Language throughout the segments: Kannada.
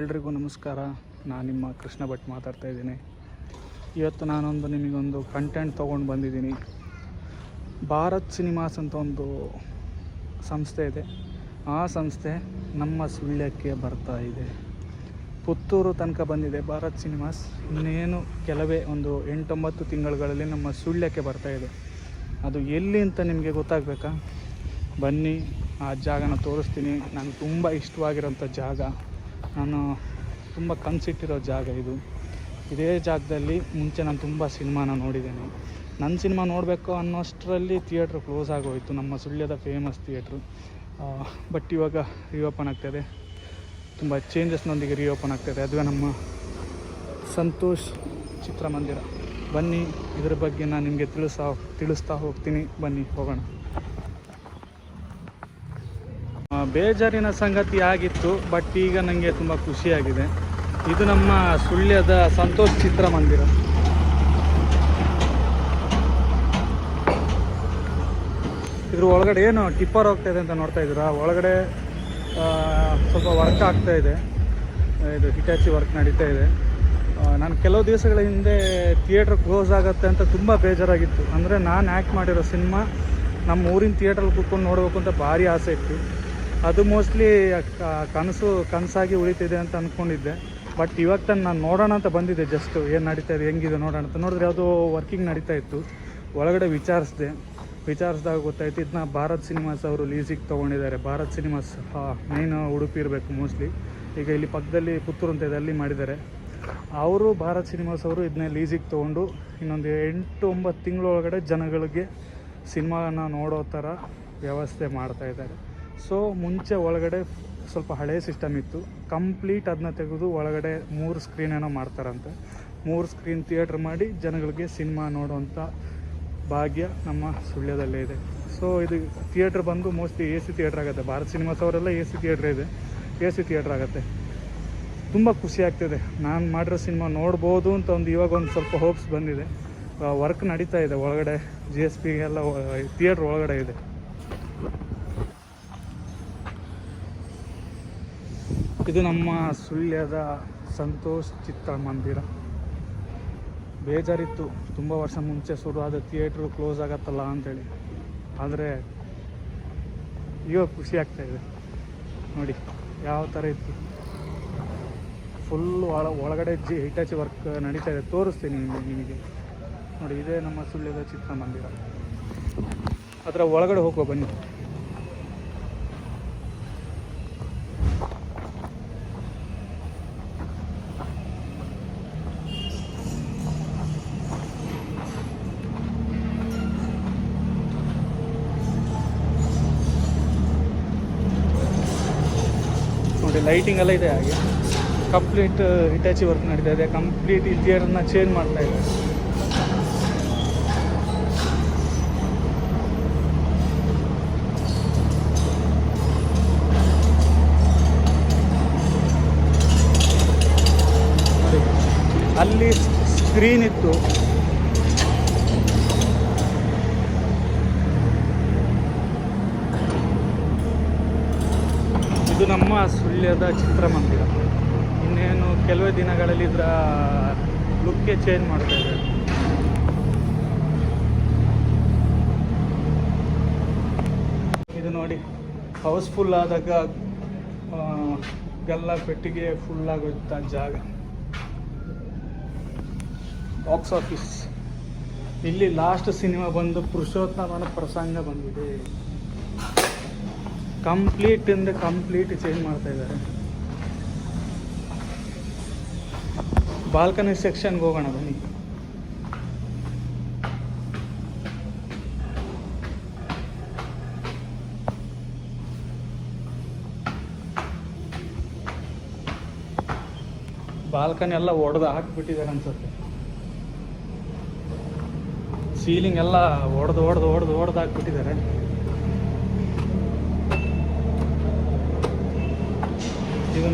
ಎಲ್ರಿಗೂ ನಮಸ್ಕಾರ. ನಾನು ನಿಮ್ಮ ಕೃಷ್ಣ ಭಟ್ ಮಾತಾಡ್ತಾ ಇದ್ದೀನಿ. ಇವತ್ತು ನಾನೊಂದು ನಿಮಗೊಂದು ಕಂಟೆಂಟ್ ತೊಗೊಂಡು ಬಂದಿದ್ದೀನಿ. ಭಾರತ್ ಸಿನಿಮಾಸ್ ಅಂತ ಒಂದು ಸಂಸ್ಥೆ ಇದೆ. ಆ ಸಂಸ್ಥೆ ನಮ್ಮ ಸುಳ್ಯಕ್ಕೆ ಬರ್ತಾ ಇದೆ. ಪುತ್ತೂರು ತನಕ ಬಂದಿದೆ ಭಾರತ್ ಸಿನಿಮಾಸ್. ಇನ್ನೇನು ಕೆಲವೇ ಒಂದು ಎಂಟೊಂಬತ್ತು ತಿಂಗಳುಗಳಲ್ಲಿ ನಮ್ಮ ಸುಳ್ಯಕ್ಕೆ ಬರ್ತಾ ಇದೆ. ಅದು ಎಲ್ಲಿ ಅಂತ ನಿಮಗೆ ಗೊತ್ತಾಗಬೇಕಾ? ಬನ್ನಿ, ಆ ಜಾಗನ ತೋರಿಸ್ತೀನಿ. ನನಗೆ ತುಂಬ ಇಷ್ಟವಾಗಿರೋಂಥ ಜಾಗ. ನಾನು ತುಂಬ ಕನಸಿಟ್ಟಿರೋ ಜಾಗ ಇದು. ಇದೇ ಜಾಗದಲ್ಲಿ ಮುಂಚೆ ನಾನು ತುಂಬ ಸಿನಿಮಾನ ನೋಡಿದ್ದೇನೆ. ನನ್ನ ಸಿನಿಮಾ ನೋಡಬೇಕು ಅನ್ನೋಷ್ಟರಲ್ಲಿ ಥಿಯೇಟ್ರ್ ಕ್ಲೋಸ್ ಆಗೋಯಿತು. ನಮ್ಮ ಸುಳ್ಯದ ಫೇಮಸ್ ಥಿಯೇಟ್ರು. ಬಟ್ ಇವಾಗ ರಿಓಪನ್ ಆಗ್ತಾಯಿದೆ ತುಂಬ ಚೇಂಜಸ್ನೊಂದಿಗೆ ರಿಓಪನ್ ಆಗ್ತಾಯಿದೆ ಅದುವೇ ನಮ್ಮ ಸಂತೋಷ್ ಚಿತ್ರಮಂದಿರ. ಬನ್ನಿ, ಇದ್ರ ಬಗ್ಗೆ ನಾನು ನಿಮಗೆ ತಿಳಿಸಾ, ತಿಳಿಸ್ತಾ ಹೋಗ್ತೀನಿ. ಬನ್ನಿ, ಹೋಗೋಣ ಆ, ಬೇಜಾರಿನ ಸಂಗತಿ ಆಗಿತ್ತು ಬಟ್ ಈಗ ನನಗೆ ತುಂಬ ಖುಷಿಯಾಗಿದೆ. ಇದು ನಮ್ಮ ಸುಳ್ಯದ ಸಂತೋಷ್ ಚಿತ್ರಮಂದಿರ ಇದ್ರ ಒಳಗಡೆ ಏನು ಟಿಪ್ಪರ್ ಹೋಗ್ತಾ ಇದೆ ಅಂತ ನೋಡ್ತಾ ಇದ್ದೀರಾ? ಒಳಗಡೆ ಸ್ವಲ್ಪ ವರ್ಕ್ ಆಗ್ತಾ ಇದೆ. ಇದು ಹಿಟಾಚಿ ವರ್ಕ್ ನಡೀತಾ ಇದೆ. ನಾನು ಕೆಲವು ದಿವಸಗಳ ಹಿಂದೆ ಥಿಯೇಟ್ರ್ ಕ್ಲೋಸ್ ಆಗುತ್ತೆ ಅಂತ ತುಂಬ ಬೇಜಾರಾಗಿತ್ತು. ಅಂದರೆ ನಾನು ಆ್ಯಕ್ಟ್ ಮಾಡಿರೋ ಸಿನಿಮಾ ನಮ್ಮ ಊರಿನ ಥಿಯೇಟ್ರಲ್ಲಿ ಕೂತ್ಕೊಂಡು ನೋಡಬೇಕು ಅಂತ ಭಾರಿ ಆಸೆ ಇತ್ತು. ಅದು ಮೋಸ್ಟ್ಲಿ ಕನಸು, ಕನಸಾಗಿ ಉಳಿತಿದೆ ಅಂತ ಅಂದ್ಕೊಂಡಿದ್ದೆ ಬಟ್ ಇವಾಗ ತಾನು ನಾನು ನೋಡೋಣ ಅಂತ ಬಂದಿದ್ದೆ ಜಸ್ಟ್ ಏನು ನಡೀತಾ ಇದೆ, ಹೆಂಗಿದೆ ನೋಡೋಣ ಅಂತ. ನೋಡಿದ್ರೆ ಯಾವುದೋ ವರ್ಕಿಂಗ್ ನಡೀತಾ ಇತ್ತು. ಒಳಗಡೆ ವಿಚಾರಿಸಿದೆ. ವಿಚಾರಿಸಿದಾಗ ಗೊತ್ತಾಯ್ತು ಇದನ್ನ ಭಾರತ್ ಸಿನಿಮಾಸ್ ಅವರು ಲೀಸಿಗೆ ತೊಗೊಂಡಿದ್ದಾರೆ. ಭಾರತ್ ಸಿನಿಮಾಸ್ ಮೇನ್ ಉಡುಪಿ ಇರಬೇಕು ಮೋಸ್ಟ್ಲಿ ಈಗ ಇಲ್ಲಿ ಪಕ್ಕದಲ್ಲಿ ಪುತ್ತೂರು ಅಂತ ಇದೆ, ಅಲ್ಲಿ ಮಾಡಿದ್ದಾರೆ. ಅವರು ಭಾರತ್ ಸಿನಿಮಾಸ್ ಅವರು ಇದನ್ನ ಲೀಸಿಗೆ ತೊಗೊಂಡು ಇನ್ನೊಂದು ಎಂಟು ಒಂಬತ್ತು ತಿಂಗಳೊಳಗಡೆ ಜನಗಳಿಗೆ ಸಿನಿಮಾನ ನೋಡೋ ಥರ ವ್ಯವಸ್ಥೆ ಮಾಡ್ತಾ ಇದ್ದಾರೆ. ಸೊ ಮುಂಚೆ ಒಳಗಡೆ ಸ್ವಲ್ಪ ಹಳೆಯ ಸಿಸ್ಟಮ್ ಇತ್ತು. ಕಂಪ್ಲೀಟ್ ಅದನ್ನ ತೆಗೆದು ಒಳಗಡೆ ಮೂರು ಸ್ಕ್ರೀನ್ ಏನೋ ಮಾಡ್ತಾರಂತೆ. ಮೂರು ಸ್ಕ್ರೀನ್ ಥಿಯೇಟ್ರ್ ಮಾಡಿ ಜನಗಳಿಗೆ ಸಿನಿಮಾ ನೋಡುವಂಥ ಭಾಗ್ಯ ನಮ್ಮ ಸುಳ್ಯದಲ್ಲೇ ಇದೆ. ಸೊ ಇದು ಥಿಯೇಟ್ರ್ ಬಂದು ಮೋಸ್ಟ್ಲಿ ಎ ಸಿ ಥಿಯೇಟ್ರ್ ಆಗುತ್ತೆ. ಭಾರತ್ ಸಿನಿಮಾಸ್ ಅವರೆಲ್ಲ ಎ ಸಿ ಥಿಯೇಟ್ರ್ ಇದೆ. ಎ ಸಿ ಥಿಯೇಟ್ರ್ ಆಗುತ್ತೆ. ತುಂಬ ಖುಷಿ ಆಗ್ತಿದೆ. ನಾನು ಮಾಡಿರೋ ಸಿನಿಮಾ ನೋಡ್ಬೋದು ಅಂತ ಒಂದು ಇವಾಗ ಒಂದು ಸ್ವಲ್ಪ ಹೋಪ್ಸ್ ಬಂದಿದೆ. ವರ್ಕ್ ನಡೀತಾ ಇದೆ ಒಳಗಡೆ ಜಿ ಎಸ್ ಪಿಗೆಲ್ಲ ಥಿಯೇಟ್ರ್ ಒಳಗಡೆ ಇದೆ. ಇದು ನಮ್ಮ ಸುಳ್ಯದ ಸಂತೋಷ್ ಚಿತ್ರ ಮಂದಿರ ಬೇಜಾರಿತ್ತು. ತುಂಬ ವರ್ಷ ಮುಂಚೆ ಆದ ಥಿಯೇಟ್ರು ಕ್ಲೋಸ್ ಆಗತ್ತಲ್ಲ ಅಂತೇಳಿ. ಆದರೆ ಇವಾಗ ಖುಷಿ ಆಗ್ತಾ ಇದೆ. ನೋಡಿ, ಯಾವ ಥರ ಇತ್ತು. ಫುಲ್ಲು ಒಳ, ಒಳಗಡೆ ಜಿ ಹಿಟಾಚಿ ವರ್ಕ್ ನಡೀತಾ ಇದೆ. ತೋರಿಸ್ತೀನಿ ನಿಮಗೆ ನೋಡಿ, ಇದೇ ನಮ್ಮ ಸುಳ್ಯದ ಚಿತ್ರಮಂದಿರ. ಅದರ ಒಳಗಡೆ ಹೋಗೋ ಬನ್ನಿ. ಲೈಟಿಂಗ್ ಎಲ್ಲ ಇದೆ ಹಾಗೆ. ಕಂಪ್ಲೀಟ್ ಹಿಟಾಚಿ ವರ್ಕ್ ನಡೀತಾ ಇದೆ. ಕಂಪ್ಲೀಟ್ ಇಂಟೀರಿಯರ್ನ ಚೇಂಜ್ ಮಾಡ್ತಾ ಇದೆ. ಅಲ್ಲಿ ಸ್ಕ್ರೀನ್ ಇತ್ತು. ಇದು ನಮ್ಮ ಸುಳ್ಯದ ಚಿತ್ರಮಂದಿರ. ಇನ್ನೇನು ಕೆಲವೇ ದಿನಗಳಲ್ಲಿ ಇದರ ಲುಕ್ಕೇ ಚೇಂಜ್ ಮಾಡ್ತಾ ಇದೆ. ಇದು ನೋಡಿ ಹೌಸ್ಫುಲ್ ಆದಾಗ ಗಲ್ಲ ಪೆಟ್ಟಿಗೆ ಫುಲ್ ಆಗೋಯ್ತ ಜಾಗ. ಬಾಕ್ಸ್ ಆಫೀಸ್ ಇಲ್ಲಿ ಲಾಸ್ಟ್ ಸಿನಿಮಾ ಬಂದು ಪುರುಷೋತ್ತಮನ ಪ್ರಸಂಗ ಬಂದಿದೆ. ಕಂಪ್ಲೀಟ್ ಇಂದ ಕಂಪ್ಲೀಟ್ ಚೇಂಜ್ ಮಾಡ್ತಾ ಇದ್ದಾರೆ. ಬಾಲ್ಕನಿ ಸೆಕ್ಷನ್ಗೆ ಹೋಗೋಣ ಬನ್ನಿ. ಬಾಲ್ಕನಿ ಎಲ್ಲ ಒಡೆದು ಹಾಕಿಬಿಟ್ಟಿದ್ದಾರೆ ಅನ್ಸುತ್ತೆ. ಸೀಲಿಂಗ್ ಎಲ್ಲ ಒಡೆದು ಒಡೆದು ಒಡೆದು ಒಡೆದು ಹಾಕ್ಬಿಟ್ಟಿದ್ದಾರೆ.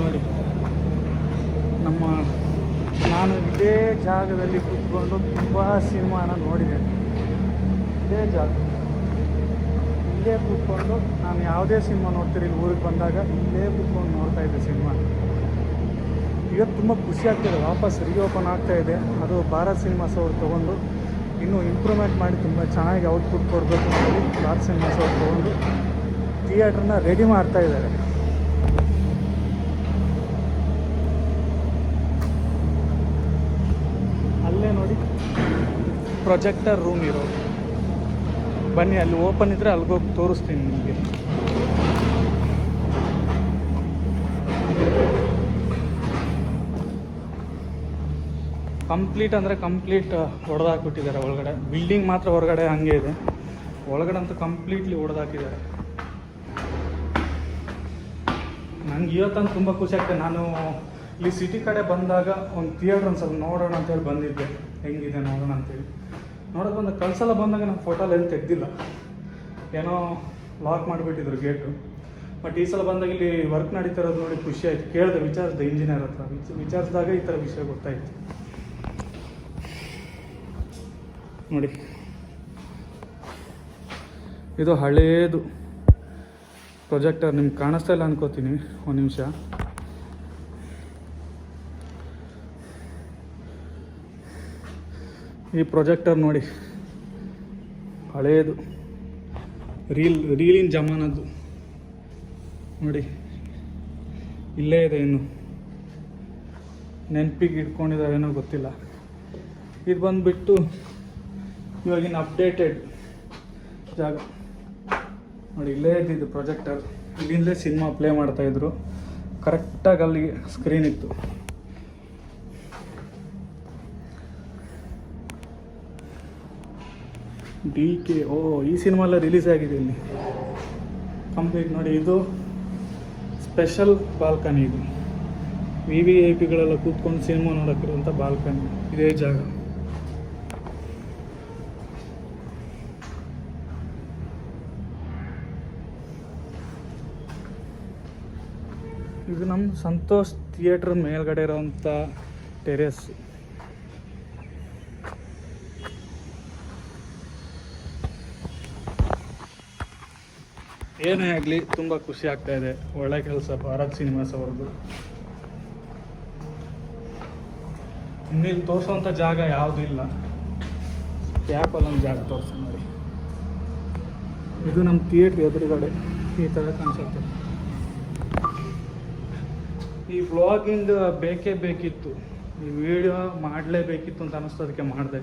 ನೋಡಿ. ನಮ್ಮ ನಾನು ಇದೇ ಜಾಗದಲ್ಲಿ ಕೂತ್ಕೊಂಡು ತುಂಬ ಸಿನಿಮಾನ ನೋಡಿದೆ. ಇದೇ ಜಾಗ. ಇಲ್ಲೇ ಕೂತ್ಕೊಂಡು ನಾನು ಯಾವುದೇ ಸಿನಿಮಾ ನೋಡ್ತೀರಿ ಊರಿಗೆ ಬಂದಾಗ ಇಲ್ಲೇ ಕೂತ್ಕೊಂಡು ನೋಡ್ತಾ ಇದ್ದೆ ಸಿನಿಮಾ. ಇವತ್ತು ತುಂಬ ಖುಷಿ ಆಗ್ತಿದೆ ವಾಪಸ್ ರೀಓಪನ್ ಆಗ್ತಾ ಇದೆ. ಅದು ಭಾರತ್ ಸಿನಿಮಾಸ್ ಅವರು ತೊಗೊಂಡು ಇನ್ನೂ ಇಂಪ್ರೂವ್ಮೆಂಟ್ ಮಾಡಿ ತುಂಬ ಚೆನ್ನಾಗಿ ಔಟ್ಪುಟ್ ಕೊಡಬೇಕು ಅಂತೇಳಿ ಭಾರತ್ ಸಿನಿಮಾಸ್ ಅವರು ತೊಗೊಂಡು ಥಿಯೇಟ್ರನ್ನ ರೆಡಿ ಮಾಡ್ತಾ ಇದ್ದಾರೆ ಅಲ್ಲೇ ನೋಡಿ ಪ್ರೊಜೆಕ್ಟರ್ ರೂಮ್ ಇರೋದು ಬನ್ನಿ, ಅಲ್ಲಿ ಓಪನ್ ಇದ್ದರೆ ಅಲ್ಲಿಗೋಗಿ ತೋರಿಸ್ತೀನಿ ನಿಮಗೆ. ಕಂಪ್ಲೀಟ್ ಅಂದರೆ ಕಂಪ್ಲೀಟ್ ಹೊಡೆದಾಕ್ಬಿಟ್ಟಿದ್ದಾರೆ ಒಳಗಡೆ. ಬಿಲ್ಡಿಂಗ್ ಮಾತ್ರ ಹೊರಗಡೆ ಹಂಗೆ ಇದೆ. ಒಳಗಡೆ ಅಂತೂ ಕಂಪ್ಲೀಟ್ಲಿ ಹೊಡೆದಾಕಿದ್ದಾರೆ ನನಗೆ ಇವತ್ತಂತ ತುಂಬ ಖುಷಿ ಆಗ್ತದೆ ನಾನು ಇಲ್ಲಿ ಸಿಟಿ ಕಡೆ ಬಂದಾಗ ಒಂದು ಥಿಯೇಟ್ರ್ ಒಂದು ಸ್ವಲ್ಪ ನೋಡೋಣ ಅಂತೇಳಿ ಬಂದಿದ್ದೆ. ಹೆಂಗಿದೆ ನೋಡೋಣ ಅಂತೇಳಿ ನೋಡೋಕೆ ಬಂದ ಕಳ್ಸಲ್ಲ ಬಂದಾಗ ನಾನು ಫೋಟೋಲ್ಲಿ ಎಲ್ಲಿ ತೆಗ್ದಿಲ್ಲ. ಏನೋ ಲಾಕ್ ಮಾಡಿಬಿಟ್ಟಿದ್ರು ಗೇಟು ಬಟ್ ಈ ಸಲ ಬಂದಾಗ ಇಲ್ಲಿ ವರ್ಕ್ ನಡೀತಿರೋದು ನೋಡಿ ಖುಷಿ ಆಯ್ತು. ಕೇಳಿದೆ ವಿಚಾರಿಸಿದೆ ಇಂಜಿನಿಯರ್ ಹತ್ರ. ವಿಚ ವಿಚಾರಿಸಿದಾಗ ಈ ಥರ ವಿಷಯ ಗೊತ್ತಾಯಿತು. ನೋಡಿ. ಇದು ಹಳೇದು. ಪ್ರೊಜೆಕ್ಟರ್ ನಿಮ್ಗೆ ಕಾಣಿಸ್ತಾ ಇಲ್ಲ ಅನ್ಕೋತೀನಿ. ಒಂದು ನಿಮಿಷ. ಈ ಪ್ರೊಜೆಕ್ಟರ್ ನೋಡಿ. ಹಳೆಯದು ರೀಲ್ ರೀಲಿನ ಜಮಾನದ್ದು. ನೋಡಿ. ಇಲ್ಲೇ ಇದೆ ಇನ್ನು. ನೆನಪಿಗೆ ಇಟ್ಕೊಂಡಿದ್ದಾರೇನೋ ಗೊತ್ತಿಲ್ಲ. ಇದು ಬಂದುಬಿಟ್ಟು ಇವಾಗಿನ ಅಪ್ಡೇಟೆಡ್ ಜಾಗ. ನೋಡಿ, ಇಲ್ಲೇ ಇದ್ದಿದ್ದು ಪ್ರೊಜೆಕ್ಟರ್ ಇಲ್ಲಿಂದಲೇ ಸಿನಿಮಾ ಪ್ಲೇ ಮಾಡ್ತಾಯಿದ್ರು ಕರೆಕ್ಟಾಗಿ ಅಲ್ಲಿ ಸ್ಕ್ರೀನ್ ಇತ್ತು. ಡಿ ಕೆ ಓ, ಈ ಸಿನಿಮಾ ಎಲ್ಲ ರಿಲೀಸ್ ಆಗಿದೆ ಇಲ್ಲಿ. ಕಂಪ್ಲೀಟ್ ನೋಡಿ, ಇದು ಸ್ಪೆಷಲ್ ಬಾಲ್ಕನಿ ಇದು. ವಿ ವಿ ಐ ಪಿಗಳೆಲ್ಲ ಕೂತ್ಕೊಂಡು ಸಿನಿಮಾ ನೋಡೋಕ್ಕಿರುವಂಥ ಬಾಲ್ಕನಿ ಇದೇ ಜಾಗ. ಇದು ನಮ್ಮ ಸಂತೋಷ್ ಥಿಯೇಟ್ರ್ ಮೇಲ್ಗಡೆ ಇರೋವಂಥ ಟೆರೇಸ್ ಏನೇ ಆಗಲಿ ತುಂಬ ಖುಷಿ ಆಗ್ತಾ ಇದೆ. ಒಳ್ಳೆ ಕೆಲಸ ಭಾರತ್ ಸಿನಿಮಾಸ್ ಅವ್ರದ್ದು. ಇನ್ನಿಲ್ಲಿ ತೋರಿಸೋವಂಥ ಜಾಗ ಯಾವುದೂ ಇಲ್ಲ. ಒಂದು ಜಾಗ ತೋರಿಸಿ ನೋಡಿ. ಇದು ನಮ್ಮ ಥಿಯೇಟ್ರ್ ಎದುರುಗಡೆ ಈ ಥರ ಕಾಣಿಸುತ್ತೆ. ಈ ವ್ಲಾಗಿಂಗ್ ಬೇಕೇ ಬೇಕಿತ್ತು. ಈ ವಿಡಿಯೋ ಮಾಡಲೇಬೇಕಿತ್ತು ಅಂತ ಅನ್ನಿಸ್ತು ಅದಕ್ಕೆ ಮಾಡಿದೆ.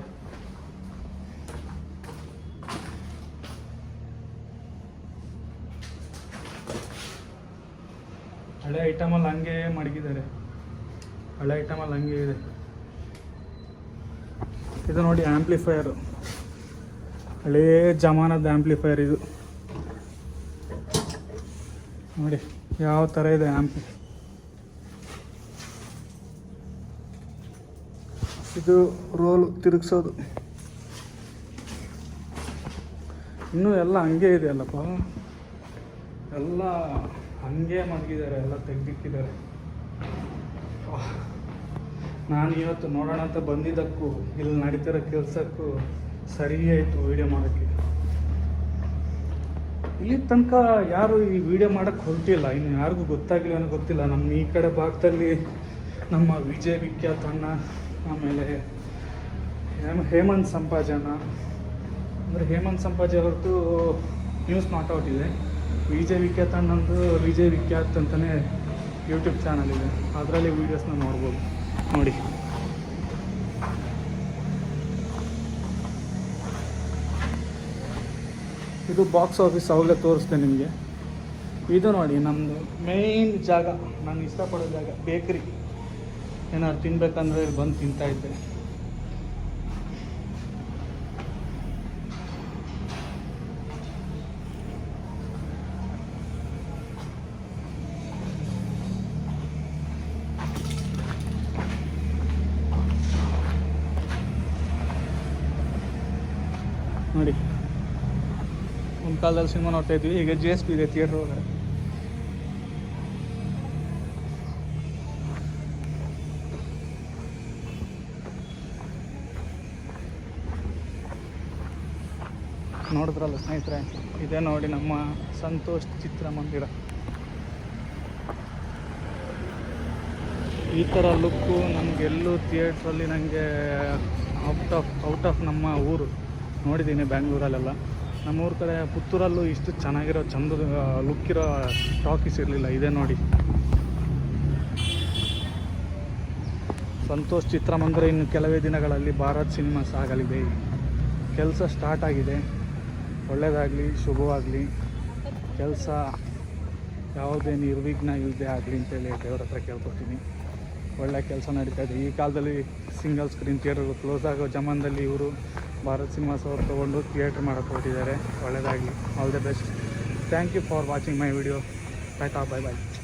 ಹಳೆ ಐಟಮಲ್ಲಿ ಹಂಗೆ ಮಡಗಿದ್ದಾರೆ. ಹಳೆ ಐಟಮಲ್ಲಿ ಹಂಗೆ ಇದೆ. ಇದು ನೋಡಿ ಆ್ಯಂಪ್ಲಿಫೈರು ಹಳೇ ಜಮಾನದ ಆ್ಯಂಪ್ಲಿಫೈಯರ್ ಇದು. ನೋಡಿ ಯಾವ ಥರ ಇದೆ ಆ್ಯಂಪ್ಲಿ ಇದು ರೋಲು ತಿರುಗಿಸೋದು. ಇನ್ನೂ ಎಲ್ಲ ಹಂಗೆ ಇದೆ ಅಲ್ಲಪ್ಪ ಎಲ್ಲ ಹಂಗೆ ಮಲಗಿದ್ದಾರೆ, ಎಲ್ಲ ತೆಗ್ದಿಕ್ಕಿದ್ದಾರೆ ನಾನು ಇವತ್ತು ನೋಡೋಣ ಅಂತ ಬಂದಿದ್ದಕ್ಕೂ, ಇಲ್ಲಿ ನಡೀತಿರೋ ಕೆಲಸಕ್ಕೂ ಸರಿ ಆಯಿತು ವೀಡಿಯೋ ಮಾಡೋಕ್ಕೆ. ಇಲ್ಲಿ ತನಕ ಯಾರು ಈ ವಿಡಿಯೋ ಮಾಡಕ್ಕೆ ಹೊರಟಿಲ್ಲ, ಇನ್ನು ಯಾರಿಗೂ ಗೊತ್ತಾಗಿಲ್ಲ ಅನ್ನೋ ಗೊತ್ತಿಲ್ಲ. ನಮ್ಮ ಈ ಕಡೆ ಭಾಗದಲ್ಲಿ ನಮ್ಮ ವಿಜಯ್ ವಿಖ್ಯಾತ ಅಣ್ಣ, ಆಮೇಲೆ ಹೇಮ, ಹೇಮಂತ್ ಸಂಪಾಜನ ಅಂದರೆ ಹೇಮಂತ್ ಸಂಪಾಜಿ ಅವ್ರದ್ದು ನ್ಯೂಸ್ ನಾಟ್ ಔಟ್ ಇದೆ. ವಿಜಯ್ ವಿಖ್ಯಾತ ಅಣ್ಣಂದು ವಿಜಯ್ ವಿಖ್ಯಾತ್ ಅಂತಲೇ ಯೂಟ್ಯೂಬ್ ಚಾನಲ್ ಇದೆ. ಅದರಲ್ಲಿ ವೀಡಿಯೋಸ್ನ ನೋಡ್ಬೋದು. ನೋಡಿ. ಇದು ಬಾಕ್ಸ್ ಆಫೀಸ್ ಅವಾಗಲೇ ತೋರಿಸ್ತೇನೆ ನಿಮಗೆ. ಇದು ನೋಡಿ ನಮ್ಮದು ಮೇಯ್ನ್ ಜಾಗ. ನಾನು ಇಷ್ಟಪಡೋ ಜಾಗ ಬೇಕ್ರಿ ಏನಾದ್ರು ತಿನ್ಬೇಕಂದ್ರೆ ಇಲ್ಲಿ ಬಂದು ತಿಂತಾ ಇದ್ದೆ ನೋಡಿ ಒಂದು ಕಾಲದಲ್ಲಿ ಸಿನಿಮಾ ನೋಡ್ತಾ ಇದ್ವಿ. ಈಗ ಜಿ ಎಸ್ ಪಿ ಇದೆ ಥಿಯೇಟ್ರ್ ಒಳಗಡೆ. ನೋಡಿದ್ರಲ್ಲ ಸ್ನೇಹಿತರೆ, ಇದೇ ನೋಡಿ ನಮ್ಮ ಸಂತೋಷ್ ಚಿತ್ರಮಂದಿರ. ಈ ಥರ ಲುಕ್ಕು ನಮಗೆಲ್ಲೂ ಥಿಯೇಟ್ರಲ್ಲಿ ನನಗೆ ಔಟ್ ಆಫ್ ಔಟ್ ಆಫ್ ನಮ್ಮ ಊರು. ನೋಡಿದ್ದೀನಿ ಬ್ಯಾಂಗ್ಳೂರಲ್ಲೆಲ್ಲ ನಮ್ಮ ಊರ ಕಡೆ ಪುತ್ತೂರಲ್ಲೂ ಇಷ್ಟು ಚೆನ್ನಾಗಿರೋ ಚಂದ ಲುಕ್ ಇರೋ ಟಾಕೀಸ್ ಇರಲಿಲ್ಲ. ಇದೆ ನೋಡಿ. ಸಂತೋಷ್ ಚಿತ್ರಮಂದಿರ ಇನ್ನು ಕೆಲವೇ ದಿನಗಳಲ್ಲಿ ಭಾರತ್ ಸಿನಿಮಾಸ್ ಆಗಲಿದೆ. ಕೆಲಸ ಸ್ಟಾರ್ಟ್ ಆಗಿದೆ. ಒಳ್ಳೆಯದಾಗಲಿ ಶುಭವಾಗಲಿ. ಕೆಲಸ ಯಾವುದೇ ನಿರ್ವಿಘ್ನ ಇಲ್ಲದೆ ಆಗಲಿ ಅಂತೇಳಿ ದೇವ್ರ ಹತ್ರ ಕೇಳ್ಕೊತೀನಿ. ಒಳ್ಳೆ ಕೆಲಸ ನಡೀತಾ ಇದೆ. ಈ ಕಾಲದಲ್ಲಿ ಸಿಂಗಲ್ ಸ್ಕ್ರೀನ್ ಥಿಯೇಟರ್ ಕ್ಲೋಸ್ ಆಗೋ ಜಮಾನದಲ್ಲಿ ಇವರು ಭಾರತ್ ಸಿನಿಮಾಸ್ ಅವ್ರು ತೊಗೊಂಡು ಥಿಯೇಟ್ರ್ ಮಾಡೋಕ್ಕೆ ಹೊರಟಿದ್ದಾರೆ. ಒಳ್ಳೆಯದಾಗಿ all the best thank you for watching my video bye bye bye